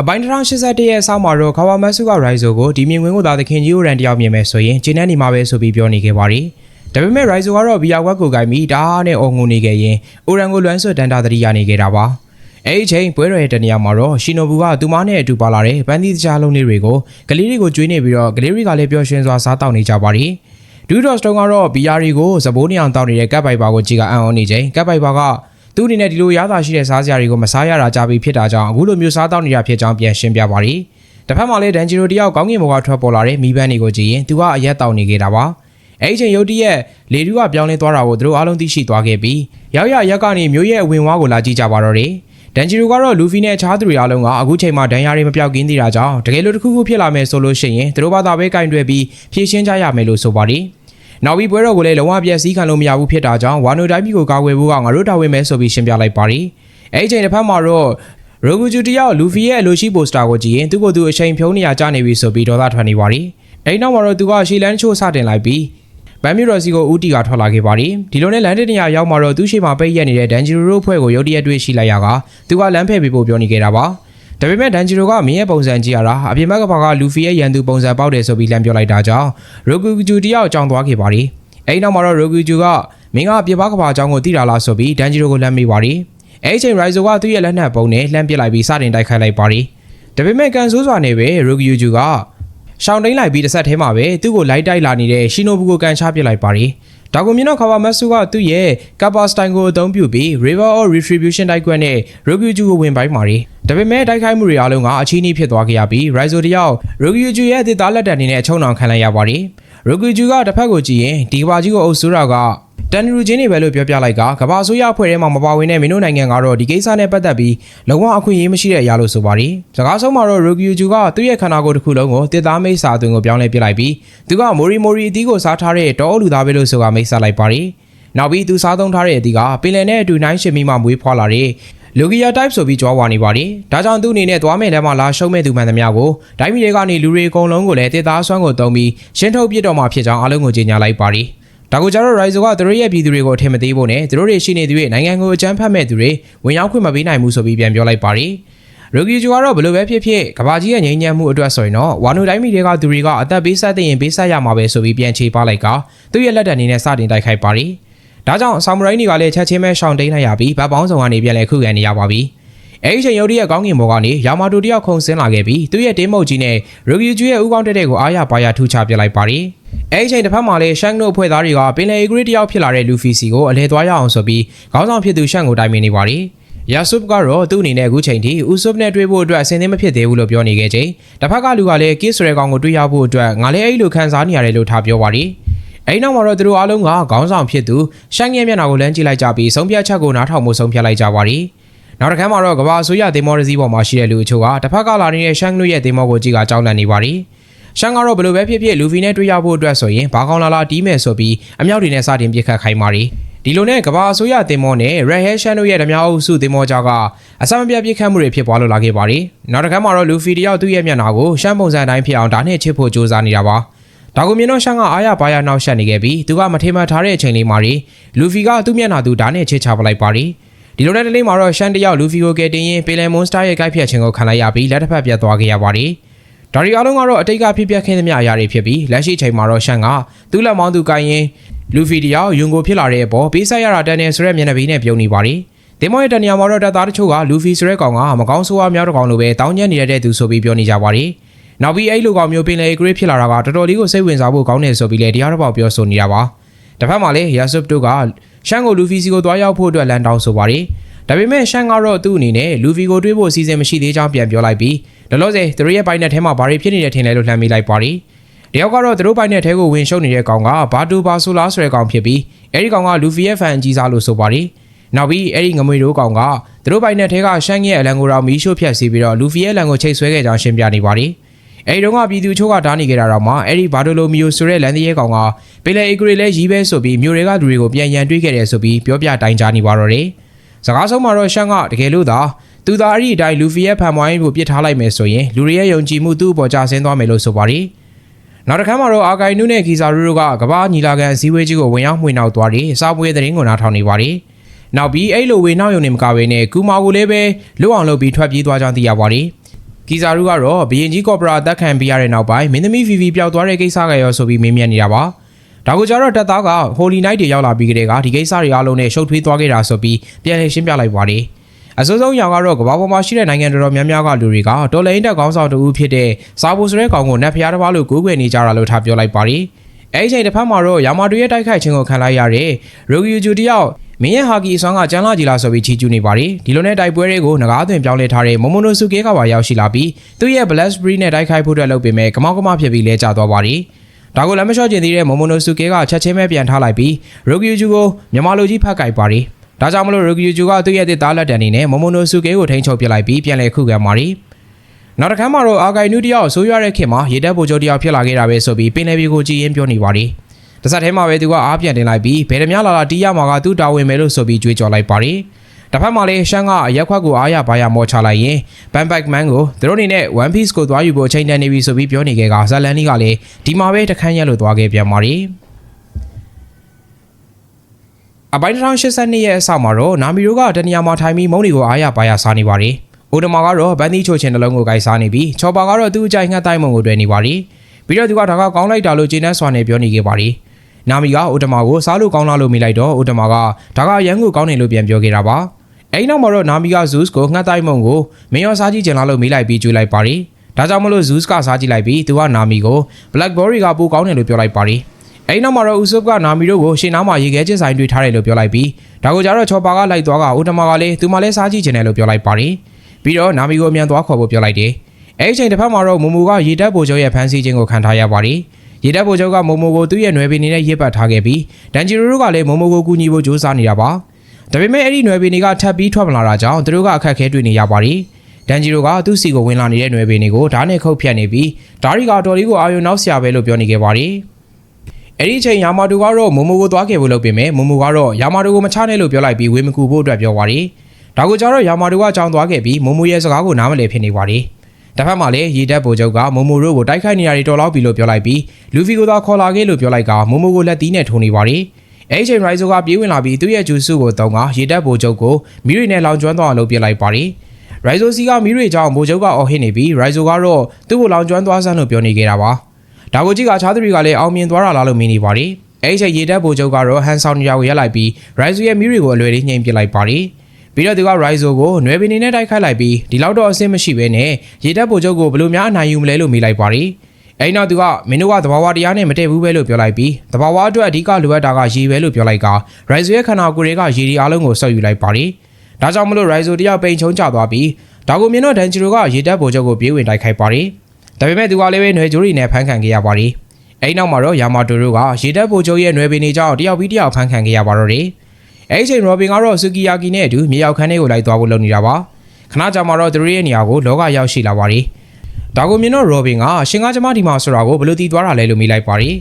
အပိုင်း181ရဲ့အဆောက်မှာတော့ခါဝါမတ်စုကရိုက်ဇိုကိုဒီမြင်ကွင်းကိုသာသခင်ကြီးကိုရန်တယောက်မြင်မယ်ဆိုရင်ဂျင်းနဲ့နေမှာပဲဆိုပြီးပြောနေခဲ့ပါတယ်။ဒါပေမဲ့ရိုက်ဇိုကတော့ဘီယာဝက်ကိုကိုင်ပြီးဒါနဲ့အော်ငုံနေခဲ့ရင်အိုရန်ကိုလွမ်းဆွတ်တန်တာတရီရနေခဲ့တာပါ။အဲ့ဒီချိန်ပွဲတော်ရဲ့တနေရာမှာတော့ရှီနိုဘူးကသူမနဲ့အတူပါလာတဲ့ဗန်ဒီတခြားလုံးလေးတွေကိုကလေးတွေကိုကျွေးနေပြီးတော့ကလေးတွေကလည်းပျော်ရွှင်စွာစားတောက်နေကြပါတယ်။ဒူးဒေါ့စတုံးကတော့ဘီယာတွေကိုစပိုးနေအောင်တောက်နေတဲ့ကပ်ပိုက်ပါကိုကြည့်ကအံ့ဩနေချိန်ကပ်ပိုက်ပါက သူ့အနေနဲ့ဒီလိုရသာရှိတဲ့စားစရာတွေကိုမစားရတာကြပြီဖြစ်တာကြောင့်အခုလိုမျိုးစားတောက်နေတာဖြစ်ကြောင်းပြန်ရှင်းပြပါတယ်။တစ်ဖက်မှာလည်းဒန်ဂျီရိုတယောက်ကောင်းကင်ဘောကထွက်ပေါ်လာတဲ့မိဘတွေကိုကြည့်ရင်သူကအရက်တောက်နေခဲ့တာပါ။အဲဒီချိန်ရုတ်တရက်လေတူးကပြောင်းလဲသွားတာကိုသူတို့အားလုံးသိရှိသွားခဲ့ပြီးရောက်ရရက်ကနေမျိုးရဲ့အဝင်ဝါးကိုလာကြည့်ကြပါတော့တယ်။ဒန်ဂျီရိုကတော့လူဖီနဲ့အခြားသူတွေအားလုံးကအခုချိန်မှာဒဏ်ရာတွေမပြောက်ကင်းသေးတာကြောင့်တကယ်လို့တစ်ခုခုဖြစ်လာမယ်ဆိုလို့ရှိရင်သူတို့ဘာသာပဲကင်တွယ်ပြီးဖြည့်ရှင်းကြရမယ်လို့ဆိုပါတယ်။ နောက်ပြီးပွဲတော်ကိုလည်းလုံးဝပြည့်စည်ခံလို့မရဘူးဖြစ်တာကြောင့်ဝါနိုတိုင်းပြည်ကိုကာကွယ်ဖို့ကငါတို့တာဝန်ပဲဆိုပြီးရှင်းပြလိုက်ပါတယ်။အဲဒီချိန်တစ်ဖက်မှာတော့ရိုဂူဂျူတယောက်လူဖီရဲ့အလိုရှိပိုစတာကိုကြည့်ရင်သူ့ကိုယ်သူအချိန်ဖြုံးနေရကြနေပြီဆိုပြီးဒေါသထွက်နေပါတယ်။အဲဒီနောက်မှာတော့သူကရှီလန်ချိုးစတင်လိုက်ပြီးဗမ်မီရော်စီကိုဦးတီကထွက်လာခဲ့ပါတယ်။ဒီလိုနဲ့လန်တဲ့နေရာရောက်မှာတော့သူ့ရှိမှာပိတ်ရက်နေတဲ့ဒန်ဂျီရိုရိုဖွဲ့ကိုရုတ်တရက်တွေ့ရှိလိုက်ရကသူကလမ်းဖယ်ပေးဖို့ပြောနေခဲ့တာပါ။ ဒါပေမဲ့ဒန်ဂျီရိုကမင်းရဲ့ပုံစံကြည့်ရတာအပြင်ဘက်ကဘာကလူဖီရဲ့ရန်သူပုံစံပေါက်တယ်ဆိုပြီးလမ်းပြောလိုက်တာကြောင့်ရိုဂူဂျူတယောက်ကြောင်သွားခဲ့ပါတယ်။အဲဒီနောက်မှာတော့ရိုဂူဂျူကမင်းကပြပကဘာအကြောင်းကိုသိတာလားဆိုပြီးဒန်ဂျီရိုကိုလမ်းမေးပါတယ်။အဲဒီချိန်ရိုက်ဇိုကသူ့ရဲ့လက်နက်ပုံနဲ့လှမ်းပစ်လိုက်ပြီးစတင်တိုက်ခိုက်လိုက်ပါတယ်။ဒါပေမဲ့ကန်ဆိုးစွာနေပဲရိုဂူဂျူကရှောင်းတိန်လိုက်ပြီးတစ်ဆက်ထဲမှာပဲသူ့ကိုလိုက်တိုက်လာနေတဲ့ရှီနိုဘူးကိုကန်ချပစ်လိုက်ပါတယ်။ဒါကိုမြင်တော့ခါဘာမတ်ဆူကသူ့ရဲ့ကပ်ပါစတိုင်ကိုအသုံးပြုပြီး River of Retribution တိုက်ကွက်နဲ့ရိုဂူဂျူကိုဝင်ပိုင်းပါတယ်။ ဒါပေမဲ့တိုက်ခိုက်မှုတွေအားလုံးကအချီးနှီးဖြစ်သွားခဲ့ရပြီး Raizo တယောက်ရိုဂူဂျူရဲ့အသစ်သားလက်တံအနေနဲ့အချုံအောင်ခံလိုက်ရပါတယ်။ရိုဂူဂျူကတစ်ဖက်ကိုကြည့်ရင်ဒီကဘာကြီးကိုအုပ်စိုးတာကတန်နရူချင်းတွေပဲလို့ပြောပြလိုက်ကကဘာဆိုးရအဖွဲ့ထဲမှာမပါဝင်တဲ့မင်းတို့နိုင်ငံကတော့ဒီကိစ္စနဲ့ပတ်သက်ပြီးလုံးဝအခွင့်အရေးမရှိတဲ့အရာလို့ဆိုပါတယ်။စကားဆုံးမှာတော့ရိုဂီယူဂျူကသူ့ရဲ့ခန္ဓာကိုယ်တစ်ခုလုံးကိုတစ်သားမိတ်စာအသွင်ကိုပြောင်းလဲပစ်လိုက်ပြီးသူကမိုရီမိုရီအသီးကိုစားထားတဲ့တောအုပ်လူသားပဲလို့ဆိုတာမိတ်ဆက်လိုက်ပါတယ်။နောက်ပြီးသူစားသုံးထားတဲ့အသီးကပင်လယ်နဲ့အတူနိုင်ရှင်မီမှမွေးဖွားလာတဲ့ လူဂီယာ type ဆိုပြီးကြွားဝါနေပါတယ်။ဒါကြောင့်သူ့အနေနဲ့သွားမဲ့လမ်းမှာလာရှုံးမဲ့သူမှန်သမျှကိုဒိုင်းမီတွေကနေလူတွေအကုန်လုံးကိုလည်းတစ်သားဆွမ်းကိုတုံးပြီးရှင်းထုတ်ပြစ်တော့မှာဖြစ်ကြောင်းအားလုံးကိုကြေညာလိုက်ပါတယ်။ဒါကိုကြတော့ Rise ကသူတို့ရဲ့ပြည်သူတွေကိုအထင်မသေးဖို့နဲ့သူတို့တွေရှိနေသူရဲ့နိုင်ငံကိုအကြမ်းဖက်မဲ့သူတွေဝင်ရောက်ခွင့်မပေးနိုင်ဘူးဆိုပြီးပြန်ပြောလိုက်ပါတယ်။ရိုဂီဂျူကတော့ဘယ်လိုပဲဖြစ်ဖြစ်ကဘာကြီးရဲ့ငြိမ်းချမ်းမှုအတွက်ဆိုရင်တော့ဝါနိုတိုင်းမီတွေကသူတွေကအသက်ပေးဆက်တဲ့ရင်ပေးဆက်ရမှာပဲဆိုပြီးပြန်ချေပလိုက်ကသူ့ရဲ့လက်တံအနေနဲ့စတင်တိုက်ခိုက်ပါတယ်။ ဒါကြောင့်ဆာမူရိုင်းတွေကလည်းချက်ချင်းပဲရှောင်တိန်လိုက်ရပြီးဗတ်ပေါင်းဆောင်ကနေပြန်လဲခုခံနေရပါပြီ။အဲဒီချိန်ရုတ်တရက်ကောင်းကင်ဘော်ကနေယာမာတိုတယောက်ခုန်ဆင်းလာခဲ့ပြီးသူ့ရဲ့တင်းမုတ်ကြီးနဲ့ရိုဂီဂျူရဲ့ဥကောင်းတက်တဲ့ကိုအားရပါရထူချပြလိုက်ပါတယ်။အဲဒီချိန်တစ်ဖက်မှာလည်းရှန်နိုအဖွဲ့သားတွေကပင်လယ်အီဂရီတယောက်ဖြစ်လာတဲ့လူဖီစီကိုအလဲသွားရအောင်ဆိုပြီးခေါင်းဆောင်ဖြစ်သူရှန်ကိုတိုင်ပင်နေပါတယ်။ယာဆုပ်ကတော့သူ့အနေနဲ့အခုချိန်ထိဦးဆုပ်နဲ့တွေ့ဖို့အတွက်အဆင်သင့်မဖြစ်သေးဘူးလို့ပြောနေခဲ့ချိန်တစ်ဖက်ကလူကလည်းကစ်ဆိုရဲကောင်ကိုတွေ့ရဖို့အတွက်ငါလည်းအဲ့လိုခံစားနေရတယ်လို့ထားပြောပါတယ်။ အဲဒီနောက်မှာတော့သူတို့အားလုံးကခေါင်းဆောင်ဖြစ်သူရှန်ရဲ့မျက်နှာကိုလမ်းကြည့်လိုက်ကြပြီးဆုံးဖြတ်ချက်ကိုနားထောင်မှုဆုံးဖြတ်လိုက်ကြပါတယ်။နောက်တစ်ခါမှာတော့ကဘာအစိုးရဒေမော်ရစီပေါ်မှာရှိတဲ့လူအချို့ကတစ်ဖက်ကလာနေတဲ့ရှန်တို့ရဲ့ဒေမော်ကိုကြည့်ကကြောက်လန့်နေပါတယ်။ရှန်ကတော့ဘယ်လိုပဲဖြစ်ဖြစ်လူဖီနဲ့တွေ့ရဖို့အတွက်ဆိုရင်ဘာကောင်လာလာတီးမယ်ဆိုပြီးအမြောက်တွေနဲ့စတင်ပြစ်ခတ်ခိုင်းပါတယ်။ဒီလိုနဲ့ကဘာအစိုးရတင်မောနဲ့ Red Hair Shan တို့ရဲ့ဓမြအုပ်စုတင်မောကြားကအစမပြတ်ပြစ်ခတ်မှုတွေဖြစ်ပွားလို့လာခဲ့ပါတယ်။နောက်တစ်ခါမှာတော့လူဖီတယောက်သူ့ရဲ့မျက်နှာကိုရှမ်းပုံစံတိုင်းဖြစ်အောင်ဒါနဲ့ချစ်ဖို့ကြိုးစားနေတာပါ။ ဒါကိုမြင်တော့ရှန်ကအားရပါရနောက်ရှက်နေခဲ့ပြီးသူကမထေမထားတဲ့အချိန်လေးမှာလူဖီကသူ့မျက်နှာသူဒါနဲ့ချစ်ချပလိုက်ပါတယ်။ဒီလိုနဲ့တလေးမှာတော့ရှန်တယောက်လူဖီကိုကယ်တင်ရင်ပီလန်မွန်စတာရဲ့ကိုက်ဖြတ်ခြင်းကိုခံလိုက်ရပြီးလက်တစ်ဖက်ပြတ်သွားခဲ့ရပါတယ်။ဒါရီအားလုံးကတော့အတိတ်ကဖြစ်ပျက်ခဲ့သမျှအရာတွေဖြစ်ပြီးလက်ရှိချိန်မှာတော့ရှန်ကသူ့လက်မောင်းသူကိုင်းရင်လူဖီတယောက်ယွန်ကိုဖြစ်လာတဲ့အပေါ်ပေးဆက်ရတာတန်နေဆိုတဲ့မျက်နှာပေးနဲ့ပြုံးနေပါတယ်။တင်မောရဲ့တနေရာမှာတော့တပ်သားတချို့ကလူဖီဆိုတဲ့ကောင်ကမကောင်းဆိုးဝါးများတဲ့ကောင်လိုပဲတောင်းကျမ်းနေတဲ့သူဆိုပြီးပြောနေကြပါတယ်။ နောက်ပြီးအဲ့လိုကောင်မျိုးပင်လေဂရိဖြစ်လာတာကတော်တော်လေးကိုစိတ်ဝင်စားဖို့ကောင်းတယ်ဆိုပြီးလေတရားတော်ပေါက်ပြောဆိုနေတာပါ။တစ်ဖက်မှာလည်းယာဆုပ်တို့ကရှန်ကိုလူဖီစီကိုတွားရောက်ဖို့အတွက်လန်တောင်းဆိုပါတယ်။ဒါပေမဲ့ရှန်ကတော့သူ့အနေနဲ့လူဖီကိုတွေးဖို့အစီအစဉ်မရှိသေးကြောင်းပြန်ပြောလိုက်ပြီးလောလောဆယ်သူတို့ရဲ့ပိုင်နယ်ထဲမှာဘာတွေဖြစ်နေတယ်ထင်လဲလို့လှမ်းမိလိုက်ပါတယ်။တယောက်ကတော့သူတို့ပိုင်နယ်ထဲကိုဝင်ရှုပ်နေတဲ့ကောင်ကဘာတူဘာဆိုလာဆိုတဲ့ကောင်ဖြစ်ပြီးအဲဒီကောင်ကလူဖီရဲ့ဖန်အကြီးစားလို့ဆိုပါတယ်။နောက်ပြီးအဲ့ဒီငမွေတို့ကောင်ကသူတို့ပိုင်နယ်ထဲကရှန်ရဲ့အလံကိုတော့မီးရှို့ဖြတ်စီပြီးတော့လူဖီရဲ့အလံကိုချိတ်ဆွဲခဲ့ကြောင်းရှင်းပြနေပါတယ်။ အဲဒီတော့ကပြည်သူချို့ကဓာတ်နေကြတာတော့မှအဲ့ဒီဘာဒိုလိုမီယိုဆိုတဲ့လန်ဒီရဲကောင်ကပင်လယ်အီဂရီလဲရီးပဲဆိုပြီးမြို့တွေကလူတွေကိုပြန်ရန်တွေးခဲ့တယ်ဆိုပြီးပြောပြတိုင်ကြားနေပါတော့တယ်။စကားဆုံးမှာတော့ရှန်ကတကယ်လို့သာသူသာအဲ့ဒီအတိုင်းလူဖီရဲ့ဖန်မွိုင်းကိုပြစ်ထားလိုက်မယ်ဆိုရင်လူတွေရဲ့ယုံကြည်မှုသူ့အပေါ်ကျဆင်းသွားမယ်လို့ဆိုပါတယ်။နောက်တစ်ခါမှာတော့အာဂိုင်နုနဲ့ခီဇာရူတို့ကကမ္ဘာညီလာခံအစည်းအဝေးကြီးကိုဝင်ရောက်မှွေနှောက်သွားပြီးစားပွဲသတင်းကိုနားထောင်နေပါတယ်။နောက်ပြီးအဲ့လိုဝေနောက်ယုံနေမကဘဲနဲ့ကူမာကိုလည်းပဲလွတ်အောင်လုပ်ပြီးထွက်ပြေးသွားကြောင်းသိရပါတယ်။ ကီဇာရူကတော့ဘီရင်ကြီးကော့ပရာတက်ခံပြရတဲ့နောက်ပိုင်းမင်းသမီး VV ပျောက်သွားတဲ့ကိစ္စကရောဆိုပြီးမေးမြန်းနေတာပါဒါကိုကြတော့တက်သားက Holy Night တွေရောက်လာပြီးကတည်းကဒီကိစ္စတွေအားလုံးနဲ့ရှုပ်ထွေးသွားခဲ့တာဆိုပြီးပြန်လည်ရှင်းပြလိုက်ပါတယ်အစိုးဆုံးရောင်ကတော့ကမ္ဘာပေါ်မှာရှိတဲ့နိုင်ငံတော်တော်များများကလူတွေကတော်လိုင်းတက်ကောင်းဆောင်တူဖြစ်တဲ့စာဘိုဆိုတဲ့ကောင်ကိုနတ်ဖျားတစ်ပါးလို့ကိုးကွယ်နေကြတာလို့ထားပြောလိုက်ပါတယ် အဲ့ဒီချိန်တစ်ဖက်မှာတော့ယာမာတူရဲ့တိုက်ခိုက်ခြင်းကိုခံလိုက်ရတဲ့ရိုဂီယူဂျူတယောက်မင်းရဲ့ဟာကီအစွမ်းကကျန်းလာကြီးလာဆိုပြီးချီကျူးနေပါတယ်ဒီလိုနဲ့တိုက်ပွဲတွေကိုငကားသွင်ပြောင်းလဲထားတဲ့မိုမိုနိုဆူကေကပါရောက်ရှိလာပြီးသူ့ရဲ့ Blast Spree နဲ့တိုက်ခိုက်ဖို့အတွက်လုပ်ပေမဲ့ကမောက်ကမဖြစ်ပြီးလဲကျသွားပါတယ်ဒါကိုလည်းမလျှော့ကျင်သေးတဲ့မိုမိုနိုဆူကေကချက်ချင်းပဲပြန်ထားလိုက်ပြီးရိုဂီယူဂျူကိုမြန်မာလူကြီးဖတ်ကြိုက်ပါတယ်ဒါကြောင့်မလို့ရိုဂီယူဂျူကသူ့ရဲ့တစ်သားလက်တံအနေနဲ့မိုမိုနိုဆူကေကိုထိန်းချုပ်ပစ်လိုက်ပြီးပြန်လဲခုခံပါတယ် နောက်တစ်ခါမှတော့အာဂိုင်နူတယောက်ဆိုးရွားတဲ့ခင်မှာရေတပ်ဗိုလ်ချုပ်တယောက်ဖြစ်လာခဲ့တာပဲဆိုပြီးပင်လယ်ပြည်ကိုကြည်ရင်ပြောနေပါတယ်။တစ်ဆက်တည်းမှာပဲသူကအားပြန်တင်လိုက်ပြီးဘယ်နှမလာလာတီးရမှာကသူ့တာဝန်ပဲလို့ဆိုပြီးကြွေးကြော်လိုက်ပါတယ်။တစ်ဖက်မှာလည်းရှမ်းကအရက်ခွက်ကိုအားရပါရမောချလိုက်ရင်ဘန်ဘက်မန်ကိုသူတို့အနေနဲ့ One Piece ကိုသွားယူဖို့အချိန်တန်နေပြီဆိုပြီးပြောနေခဲ့ကဇလန်နီကလည်းဒီမှာပဲတခန်းရက်လို့သွားခဲ့ပြန်ပါတယ်။အပိုင်း1082ရဲ့အဆောက်မှာတော့နာမီတို့ကတနေရာမှာထိုင်ပြီးမုံတွေကိုအားရပါရစားနေပါတယ်။ အိုဒမာကတော့ဗန်ဒီချိုချင်နှလုံးကိုကိုက်စားနေပြီးချော်ပါကတော့သူ့အကြိုက်ငှက်တိုင်းမုံကိုတွေ့နေပါတယ်။ပြီးတော့သူကဒါကကောင်းလိုက်တာလို့ဂျင်းနန်းစွာနဲ့ပြောနေခဲ့ပါတယ်။နာမီကအိုဒမာကိုစားလို့ကောင်းလားလို့မိလိုက်တော့အိုဒမာကဒါကရန်ကိုကောင်းနေလို့ပြန်ပြောခဲ့တာပါ။အဲဒီနောက်မှာတော့နာမီကဇူးစ်ကိုငှက်တိုင်းမုံကိုမင်းရောစားကြည့်ချင်လားလို့မိလိုက်ပြီးကျွေးလိုက်ပါတယ်။ဒါကြောင့်မလို့ဇူးစ်ကစားကြည့်လိုက်ပြီးသူကနာမီကို Blackberry ကပိုကောင်းတယ်လို့ပြောလိုက်ပါတယ်။အဲဒီနောက်မှာတော့ဦးဆုပ်ကနာမီတို့ကိုရှင်းနားမှာရေခဲချစ်ဆိုင်တွေ့ထားတယ်လို့ပြောလိုက်ပြီးဒါကိုကြတော့ချော်ပါကလိုက်သွားကအိုဒမာကလည်းသူမှလည်းစားကြည့်ချင်တယ်လို့ပြောလိုက်ပါတယ်။ ပြီးတော့နာမီကိုအမြန်သွားခေါ်ဖို့ပြောလိုက်တယ်။အဲဒီချိန်တစ်ဖက်မှာတော့မူမူကရေတပ်ဗိုလ်ချုပ်ရဲ့ဖမ်းဆီးခြင်းကိုခံထားရပါတယ်။ရေတပ်ဗိုလ်ချုပ်ကမူမူကိုသူ့ရဲ့နွယ်ပင်နေနဲ့ရစ်ပတ်ထားခဲ့ပြီးဒန်ဂျီရိုတို့ကလည်းမူမူကိုကူညီဖို့ကြိုးစားနေတာပါ။ဒါပေမဲ့အဲ့ဒီနွယ်ပင်တွေကထပ်ပြီးထွက်မလာတာကြောင့်သူတို့ကအခက်အခဲတွေ့နေရပါတယ်။ဒန်ဂျီရိုကသူ့စီကိုဝင်လာနေတဲ့နွယ်ပင်တွေကိုဓာတ်နဲ့ခုတ်ဖြတ်နေပြီးဓာရီကတော်လေးကိုအာယုံနောက်ဆရာပဲလို့ပြောနေခဲ့ပါတယ်။အဲ့ဒီအချိန်ယာမာတူကတော့မူမူကိုသွားခဲ့ဖို့လုပ်ပေမဲ့မူမူကတော့ယာမာတူကိုမချနဲ့လို့ပြောလိုက်ပြီးဝေမကူဖို့အတွက်ပြောပါတယ်။ ဒါကိုကြတော့ယာမာတူကကြောင်သွားခဲ့ပြီးမူမူရဲ့စကားကိုနားမလည်ဖြစ်နေပါတယ်။တစ်ဖက်မှာလည်းရေတပ်ဗိုလ်ချုပ်ကမူမူတို့ကိုတိုက်ခိုက်နေရတဲ့တော်လောက်ပြီလို့ပြောလိုက်ပြီးလူဖီကိုသာခေါ်လာခဲ့လို့ပြောလိုက်ကမူမူကိုလက်သီးနဲ့ထိုးနေပါတယ်။အဲ့ဒီအချိန်ရိုက်ဇိုကပြေးဝင်လာပြီးသူ့ရဲ့ဂျူစုကိုတုံးကရေတပ်ဗိုလ်ချုပ်ကိုမီရီနဲ့လောင်ကျွမ်းသွားအောင်လုပ်ပြလိုက်ပါတယ်။ရိုက်ဇိုစီကမီရီကြောင့်ဗိုလ်ချုပ်ကအော်ဟစ်နေပြီးရိုက်ဇိုကတော့သူ့ကိုလောင်ကျွမ်းသွားစမ်းလို့ပြောနေခဲ့တာပါ။ဒါကိုကြည့်ကခြားသူတွေကလည်းအောင်မြင်သွားတာလားလို့မြင်နေပါတယ်။အဲ့ဒီအချိန်ရေတပ်ဗိုလ်ချုပ်ကတော့ဟန်ဆောင်နေရာကိုရက်လိုက်ပြီးရိုက်ဇိုရဲ့မီရီကိုအလွယ်လေးညှိမ့်ပစ်လိုက်ပါတယ်။ ပြီးတော့သူက Rizzo ကိုနွယ်ပင်နေနဲ့တိုက်ခိုက်လိုက်ပြီးဒီလောက်တော့အဆင်မရှိဘဲနဲ့ရေတပ်ဗိုလ်ချုပ်ကိုဘယ်လိုများအနိုင်ယူမလဲလို့မေးလိုက်ပါတယ်။အဲဒီနောက်သူကမင်းတို့ကသဘာဝတရားနဲ့မတည့်ဘူးပဲလို့ပြောလိုက်ပြီးသဘာဝအတွက်အဓိကလိုအပ်တာကရေပဲလို့ပြောလိုက်က Rizzo ရဲ့ခန္ဓာကိုယ်တွေကရေဒီအားလုံးကိုဆုပ်ယူလိုက်ပါတယ်။ဒါကြောင့်မလို့ Rizzo တယောက်ပိန်ချုံချသွားပြီးဒါကိုမြင်တော့ဒန်ဂျီရိုကရေတပ်ဗိုလ်ချုပ်ကိုပြေးဝင်တိုက်ခိုက်ပါတယ်။ဒါပေမဲ့သူကလည်းပဲနွယ်ဂျိုရီနဲ့ဖမ်းခံခဲ့ရပါတယ်။အဲဒီနောက်မှာတော့ယာမာတိုတို့ကရေတပ်ဗိုလ်ချုပ်ရဲ့နွယ်ပင်တွေကြောင့်တယောက်ပြီးတယောက်ဖမ်းခံခဲ့ရပါတော့တယ်။ အဲဒီချိန်ရောဘင်ကတော့ဆူကီယာကီနဲ့အတူမြေရောက်ခန်းထဲကိုလိုက်သွားဖို့လုပ်နေတာပါခဏကြာမှတော့သူတို့ရဲ့နေရာကိုလောကရောက်ရှိလာပါတယ်ဒါကိုမြင်တော့ရောဘင်ကရှင်ကားကျမဒီမှာဆိုတာကိုဘယ်လိုသိသွားတာလဲလို့မေးလိုက်ပါတယ်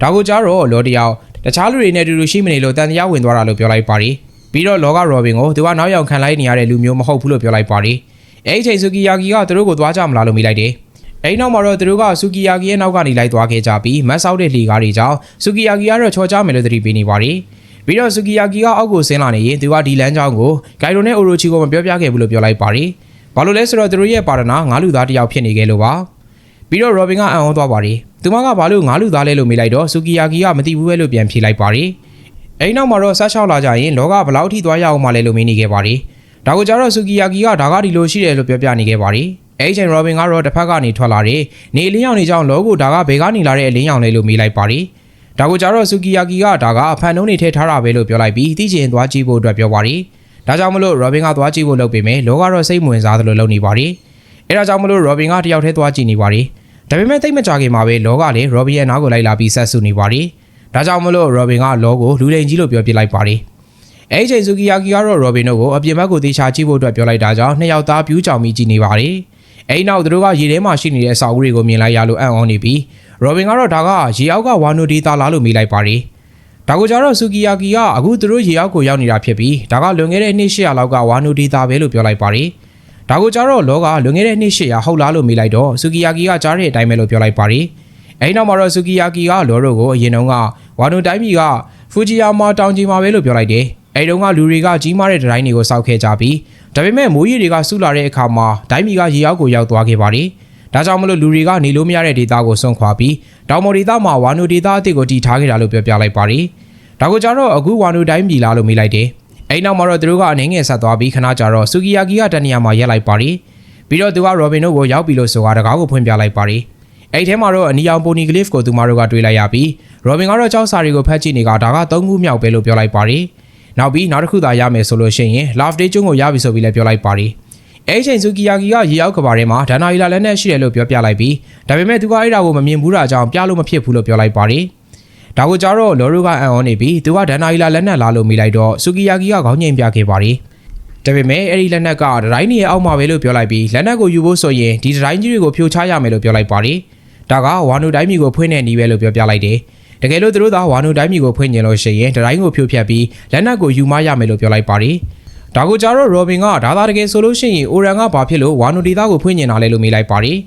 ဒါကိုကြားတော့လော်တယောက်တခြားလူတွေနဲ့အတူတူရှိမနေလို့တန်တရားဝင်သွားတာလို့ပြောလိုက်ပါတယ်ပြီးတော့လောကရောဘင်ကိုသူကနောက်ရောက်ခံလိုက်နေရတဲ့လူမျိုးမဟုတ်ဘူးလို့ပြောလိုက်ပါတယ်အဲဒီချိန်ဆူကီယာကီကသူတို့ကိုသွားကြမလားလို့မေးလိုက်တယ်အဲဒီနောက်မှာတော့သူတို့ကဆူကီယာကီရဲ့နောက်ကနေလိုက်သွားခဲ့ကြပြီးမတ်ဆောက်တဲ့လှေကားတွေကြောင့်ဆူကီယာကီကတော့ချော်ကြမယ်လို့သတိပေးနေပါတယ် ပြီးတော့ဆူကီယာကီကအောက်ကိုဆင်းလာနေရင်သူကဒီလမ်းကြောင်းကိုဂိုင်ရိုနဲ့အိုရိုချီကိုမပြောပြခဲ့ဘူးလို့ပြောလိုက်ပါတယ်။ဘာလို့လဲဆိုတော့သူတို့ရဲ့ပါဒနာငါးလူသားတစ်ယောက်ဖြစ်နေခဲ့လို့ပါ။ပြီးတော့ရောဘင်ကအံ့ဩသွားပါတယ်။သူမကဘာလို့ငါးလူသားလဲလို့မေးလိုက်တော့ဆူကီယာကီကမသိဘူးပဲလို့ပြန်ဖြေလိုက်ပါတယ်။အဲဒီနောက်မှာတော့ဆက်လျှောက်လာကြရင်လောကဘလောက်ထိသွားရအောင်မလဲလို့မေးနေခဲ့ပါတယ်။ဒါကိုကြတော့ဆူကီယာကီကဒါကဒီလိုရှိတယ်လို့ပြောပြနေခဲ့ပါတယ်။အဲဒီချိန်ရောဘင်ကတော့တစ်ဖက်ကနေထွက်လာတယ်။နေအလင်းရောင်နေကြောင်လောကိုဒါကဘယ်ကနေလာတဲ့အလင်းရောင်လဲလို့မေးလိုက်ပါတယ်။ ဒါကိုကြတော့ဆူကီယာကီကဒါကအဖန်နှုံးနေထည့်ထားတာပဲလို့ပြောလိုက်ပြီးသိချင်သွားကြည့်ဖို့အတွက်ပြောပါတယ်။ဒါကြောင့်မလို့ရောဘင်ကသွားကြည့်ဖို့လုပ်ပေမဲ့လောကတော့စိတ်ဝင်စားသလိုလုပ်နေပါတယ်။အဲဒါကြောင့်မလို့ရောဘင်ကတယောက်တည်းသွားကြည့်နေပါတယ်။ဒါပေမဲ့သိမကြခင်မှာပဲလောကလည်းရောဘင်ရဲ့နားကိုလိုက်လာပြီးဆက်စုနေပါတယ်။ဒါကြောင့်မလို့ရောဘင်ကလောကိုလူလိန်ကြီးလို့ပြောပြလိုက်ပါတယ်။အဲဒီချိန်ဆူကီယာကီကတော့ရောဘင်တို့ကိုအပြင်ဘက်ကိုတေချာကြည့်ဖို့အတွက်ပြောလိုက်တာကြောင့်နှစ်ယောက်သားပြူးကြောင်ပြီးကြည့်နေပါတယ်။အဲဒီနောက်သူတို့ကရေထဲမှာရှိနေတဲ့အစာအုပ်တွေကိုမြင်လိုက်ရလို့အံ့ဩနေပြီး ရောဘင်ကတော့ဒါကရေအောက်ကဝါနိုဒေတာလားလို့မေးလိုက်ပါတယ်။ဒါကိုကြတော့ဆူကီယာကီကအခုသူတို့ရေအောက်ကိုရောက်နေတာဖြစ်ပြီးဒါကလွန်ခဲ့တဲ့နှစ်800လောက်ကဝါနိုဒေတာပဲလို့ပြောလိုက်ပါတယ်။ဒါကိုကြတော့လောကလွန်ခဲ့တဲ့နှစ်800ဟုတ်လားလို့မေးလိုက်တော့ဆူကီယာကီကကြားတဲ့အတိုင်းပဲလို့ပြောလိုက်ပါတယ်။အဲဒီနောက်မှာတော့ဆူကီယာကီကလောရိုကိုအရင်တုန်းကဝါနိုတိုင်းပြည်ကဖူဂျီယာမာတောင်ကြီးမှာပဲလို့ပြောလိုက်တယ်။အဲဒီတုန်းကလူတွေကကြီးမားတဲ့ဒရိုင်းတွေကိုစောက်ခဲ့ကြပြီးဒါပေမဲ့မိုးရေတွေကဆူလာတဲ့အခါမှာဒိုင်းမီကရေအောက်ကိုရောက်သွားခဲ့ပါတယ် ဒါကြောင့်မလို့လူတွေကနေလို့မရတဲ့ဒေတာကိုစွန့်ခွာပြီးတောင်မော်ဒေတာမှာဝါနိုဒေတာအစ်စ်ကိုတည်ထားခဲ့တာလို့ပြောပြလိုက်ပါတယ်ဒါကိုကြတော့အခုဝါနိုတိုင်းပြည်လားလို့မေးလိုက်တယ်အဲ့နောက်မှာတော့သူတို့ကအနေငယ်ဆက်သွားပြီးခဏကြာတော့ဆူကီယာကီကတနေရာမှာရက်လိုက်ပါတယ်ပြီးတော့သူကရော်ဘင်တို့ကိုရောက်ပြီလို့ဆိုတာတကားကိုဖွင့်ပြလိုက်ပါတယ်အဲ့ထဲမှာတော့အနီရောင်ပိုနီဂလစ်ကိုသူမတို့ကတွေ့လိုက်ရပြီးရော်ဘင်ကတော့ကြောက်စာတွေကိုဖတ်ကြည့်နေကဒါက၃ခုမြောက်ပဲလို့ပြောလိုက်ပါတယ်နောက်ပြီးနောက်တစ်ခုသာရမယ်ဆိုလို့ရှိရင် love day ကျွန်းကိုရပြီဆိုပြီးလည်းပြောလိုက်ပါတယ် အဲ့ချိန်ဆူကီယာကီကရေအောက်ကဘာထဲမှာဒန်နာအီလာလက်နဲ့ရှိတယ်လို့ပြောပြလိုက်ပြီးဒါပေမဲ့သူကအဲ့ဒါကိုမမြင်ဘူးတာကြောင့်ပြလို့မဖြစ်ဘူးလို့ပြောလိုက်ပါတယ်ဒါကိုကြတော့လော်ရိုကအန်အော်နေပြီးသူကဒန်နာအီလာလက်နဲ့လာလို့မိလိုက်တော့ဆူကီယာကီကခေါင်းငိမ်ပြခဲ့ပါတယ်ဒါပေမဲ့အဲ့ဒီလက်နက်ကဒတိုင်းနေရဲ့အောက်မှာပဲလို့ပြောလိုက်ပြီးလက်နက်ကိုယူဖို့ဆိုရင်ဒီဒတိုင်းကြီးတွေကိုဖြိုချရမယ်လို့ပြောလိုက်ပါတယ်ဒါကဝါနုတိုင်းမီကိုဖွင့်နေနေပဲလို့ပြောပြလိုက်တယ်တကယ်လို့သူတို့သာဝါနုတိုင်းမီကိုဖွင့်ကျင်လို့ရှိရင်ဒတိုင်းကိုဖြိုဖျက်ပြီးလက်နက်ကိုယူမရမယ်လို့ပြောလိုက်ပါတယ် ဒါကိုကြတော့ရော်ဘင်ကဒါသာတကယ်ဆိုလို့ရှိရင်အိုရန်ကဘာဖြစ်လို့ဝါနုဒေတာကိုဖွင့်ကျင်တာလဲလို့မေးလိုက်ပါတယ်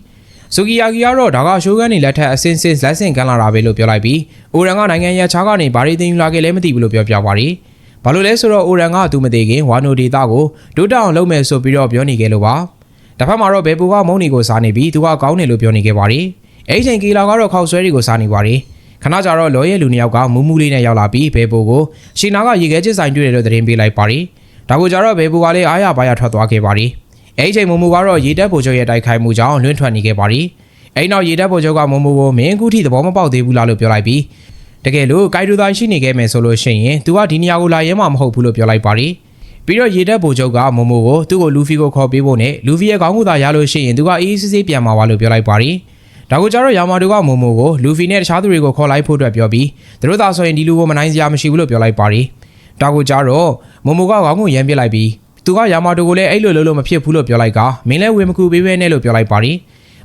ဆူကီယာကီကတော့ဒါကရှိုးကန်နေလက်ထက်အစင်စင်လက်ဆင့်ကန်လာတာပဲလို့ပြောလိုက်ပြီးအိုရန်ကနိုင်ငံရခြားကနေဘာတွေတင်ယူလာခဲ့လဲမသိဘူးလို့ပြောပြပါတယ်။ဘာလို့လဲဆိုတော့အိုရန်ကသူမသိခင်ဝါနိုဒေတာကိုဒိုးတောင်လုပ်မယ်ဆိုပြီးတော့ပြောနေခဲ့လို့ပါ။တစ်ဖက်မှာတော့ဘေပူကမုံနီကိုစားနေပြီးသူကကောင်းတယ်လို့ပြောနေခဲ့ပါတယ်။အဲ့ဒီချိန်ကီလာကတော့ခောက်ဆွဲတွေကိုစားနေပါတယ်။ခဏကြာတော့လော်ရဲ့လူနှစ်ယောက်ကမူးမူးလေးနဲ့ရောက်လာပြီးဘေပူကိုရှင်နာကရေခဲချစ်ဆိုင်တွေ့တယ်လို့သတင်းပေးလိုက်ပါတယ်။ ဒါကိုကြတော့ဘေပူကလည်းအားရပါရထွက်သွားခဲ့ပါတယ်။အဲ့ဒီချိန်မူမူကတော့ရေတက်ပိုချုပ်ရဲ့တိုက်ခိုက်မှုကြောင့်လွင့်ထွက်နေခဲ့ပါတယ်။အဲ့နောက်ရေတက်ပိုချုပ်ကမူမူကိုမင်းကူးထိသဘောမပေါက်သေးဘူးလားလို့ပြောလိုက်ပြီးတကယ်လို့ကိုက်တူတိုင်းရှိနေခဲ့မယ်ဆိုလို့ရှိရင်သူကဒီနေရာကိုလာရဲမှာမဟုတ်ဘူးလို့ပြောလိုက်ပါတယ်ပြီးတော့ရေတက်ဘိုချုပ်ကမမိုကိုသူ့ကိုလူဖီကိုခေါ်ပေးဖို့နဲ့လူဖီရဲ့ခေါင်းကူသာရလို့ရှိရင်သူကအေးအေးဆေးဆေးပြန်มาပါလို့ပြောလိုက်ပါတယ်ဒါကိုကြတော့ယာမာတိုကမမိုကိုလူဖီနဲ့တခြားသူတွေကိုခေါ်လိုက်ဖို့အတွက်ပြောပြီးသူတို့သာဆိုရင်ဒီလူကိုမနိုင်စရာမရှိဘူးလို့ပြောလိုက်ပါတယ် ဒါကိုကြတော့မမိုကခေါင်းကိုရမ်းပစ်လိုက်ပြီးသူကယာမာတိုကိုလည်းအဲ့လိုလုပ်လို့မဖြစ်ဘူးလို့ပြောလိုက်ကမင်းလည်းဝေမကူပေးပဲနဲ့လို့ပြောလိုက်ပါတယ်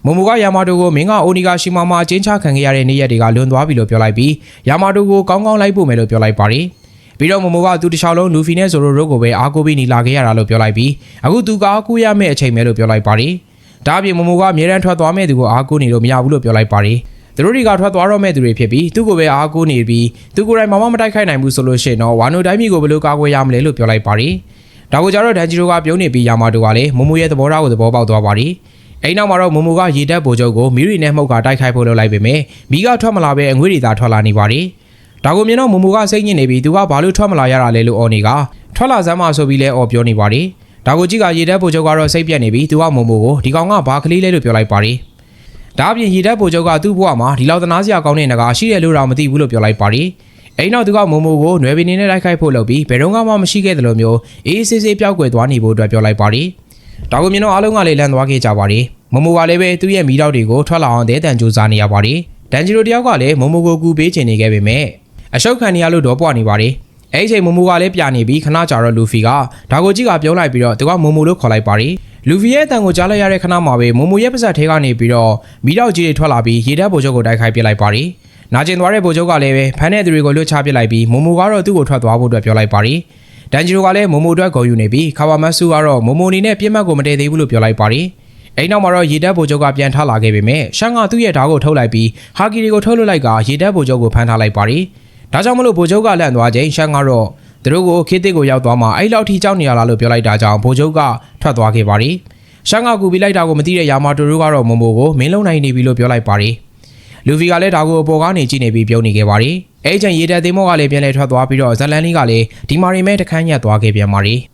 မမိုကယာမာတိုကိုမင်းကအိုနီဂါရှီမာမှာအချင်းချခံခဲ့ရတဲ့နေ့ရက်တွေကလွန်သွားပြီလို့ပြောလိုက်ပြီးယာမာတိုကိုကောင်းကောင်းလိုက်ဖို့မယ်လို့ပြောလိုက်ပါတယ်။ပြီးတော့မမိုကသူတစ်ချောင်းလုံးလူဖီနဲ့ဆိုရိုရိုကိုပဲအားကိုးပြီးနေလာခဲ့ရတာလို့ပြောလိုက်ပြီးအခုသူကအားကိုးရမယ့်အချိန်ပဲလို့ပြောလိုက်ပါတယ်။ဒါအပြင်မမိုကအမြဲတမ်းထွက်သွားမဲ့သူကိုအားကိုးနေလို့မရဘူးလို့ပြောလိုက်ပါတယ်။ သူတို့တွေကထွက်သွားတော့မဲ့သူတွေဖြစ်ပြီးသူ့ကိုပဲအားကိုးနေပြီးသူကိုယ်တိုင်မမမတိုက်ခိုက်နိုင်ဘူးဆိုလို့ရှိရင်တော့ဝါနိုတိုင်းမီကိုဘယ်လိုကာကွယ်ရမလဲလို့ပြောလိုက်ပါတယ်။ဒါကိုကြတော့ဒန်ဂျီရိုကပြုံးနေပြီးယာမာတိုကလည်းမမိုရဲ့သဘောထားကိုသဘောပေါက်သွားပါတယ်။အဲ့နောက်မှာတော့မမိုကရေတက်ပိုချုပ်ကိုမီရီနဲ့မှုတ်ကတိုက်ခိုက်ဖို့လုပ်လိုက်ပေမဲ့မီကထွက်မလာပဲအငွေ့တွေသာထွက်လာနေပါတယ်။ဒါကိုမြင်တော့မမိုကစိတ်ညစ်နေပြီးသူကဘာလို့ထွက်မလာရတာလဲလို့အော်နေကထွက်လာစမ်းမဆိုပြီးလဲအော်ပြောနေပါတယ်။ဒါကိုကြည့်ကရေတက်ပိုချုပ်ကတော့စိတ်ပြက်နေပြီးသူကမမိုကိုဒီကောင်ကဘာကလေးလဲလို့ပြောလိုက်ပါတယ်။ ဒါအပြင်ရေတက်ပိုချုပ်ကသူ့ဘဝမှာဒီလောက်သနာစရာကောင်းတဲ့ငကာရှိတယ်လို့တော့မသိဘူးလို့ပြောလိုက်ပါတယ်။အဲ့နောက်သူကမမိုကိုနွယ်ပင်နေနဲ့တိုက်ခိုက်ဖို့လုပ်ပြီးဘယ်တော့မှမရှိခဲ့တယ်လို့မျိုးအေးအေးဆေးဆေးပျောက်ကွယ်သွားနေဖို့အတွက်ပြောလိုက်ပါတယ်။ဒါကိုမြင်တော့အားလုံးကလည်းလန့်သွားခဲ့ကြပါတယ်။မမိုကလည်းပဲသူ့ရဲ့မိတော့တွေကိုထွက်လာအောင်တဲတန်ကြိုးစားနေရပါတယ်။ဒန်ဂျီရိုတယောက်ကလည်းမမိုကိုကူပေးချင်နေခဲ့ပေမဲ့အရှုပ်ခံနေရလို့တော့ပွားနေပါတယ်။အဲ့ဒီချိန်မမိုကလည်းပြနေပြီးခဏကြာတော့လူဖီကဒါကိုကြည့်ကပြုံးလိုက်ပြီးတော့သူကမမိုလို့ခေါ်လိုက်ပါတယ်။ လူဖီရဲ့အတန်ကိုကြားလိုက်ရတဲ့ခဏမှာပဲမမိုရဲ့ပါဇက်ထဲကနေပြီးတော့မိတော့ကြီးတွေထွက်လာပြီးရေတပ်ဗိုလ်ချုပ်ကိုတိုက်ခိုက်ပစ်လိုက်ပါတယ်။နာကျင်သွားတဲ့ဗိုလ်ချုပ်ကလည်းပဲဖမ်းတဲ့သူတွေကိုလွတ်ချပစ်လိုက်ပြီးမမိုကတော့သူ့ကိုထွက်သွားဖို့အတွက်ပြောလိုက်ပါတယ်။ဒန်ဂျီရိုကလည်းမမိုအတွက်ဂုဏ်ယူနေပြီးခါဝါမတ်ဆူကတော့မမိုနေနဲ့ပြစ်မှတ်ကိုမတည်သေးဘူးလို့ပြောလိုက်ပါတယ်။အဲ့နောက်မှာတော့ရေတပ်ဗိုလ်ချုပ်ကပြန်ထလာခဲ့ပေမဲ့ရှန်ကသူ့ရဲ့ဓာတ်ကိုထုတ်လိုက်ပြီးဟာကီရီကိုထုတ်လွှတ်လိုက်ကရေတပ်ဗိုလ်ချုပ်ကိုဖမ်းထားလိုက်ပါတယ်။ဒါကြောင့်မလို့ဗိုလ်ချုပ်ကလန့်သွားချိန်ရှန်ကတော့ သူတို့ကိုခေတ်သစ်ကိုရောက်သွားမှအဲ့လောက်ထိကြောက်နေရလားလို့ပြောလိုက်တာကြောင့်ဗိုလ်ချုပ်ကထွက်သွားခဲ့ပါတယ်။ရှန်ကကူပြီးလိုက်တာကိုမသိတဲ့ယာမာတိုတို့ကတော့မမိုကိုမင်းလုံနိုင်နေပြီလို့ပြောလိုက်ပါတယ်။လူဗီကလည်းဒါကိုအပေါ်ကနေကြည့်နေပြီးပြုံးနေခဲ့ပါတယ်။အဲ့ချိန်ရေတပ်သင်းမောကလည်းပြန်လဲထွက်သွားပြီးတော့ဇလန်လီကလည်းဒီမာရီမဲတခန်းညက်သွားခဲ့ပြန်ပါတယ်။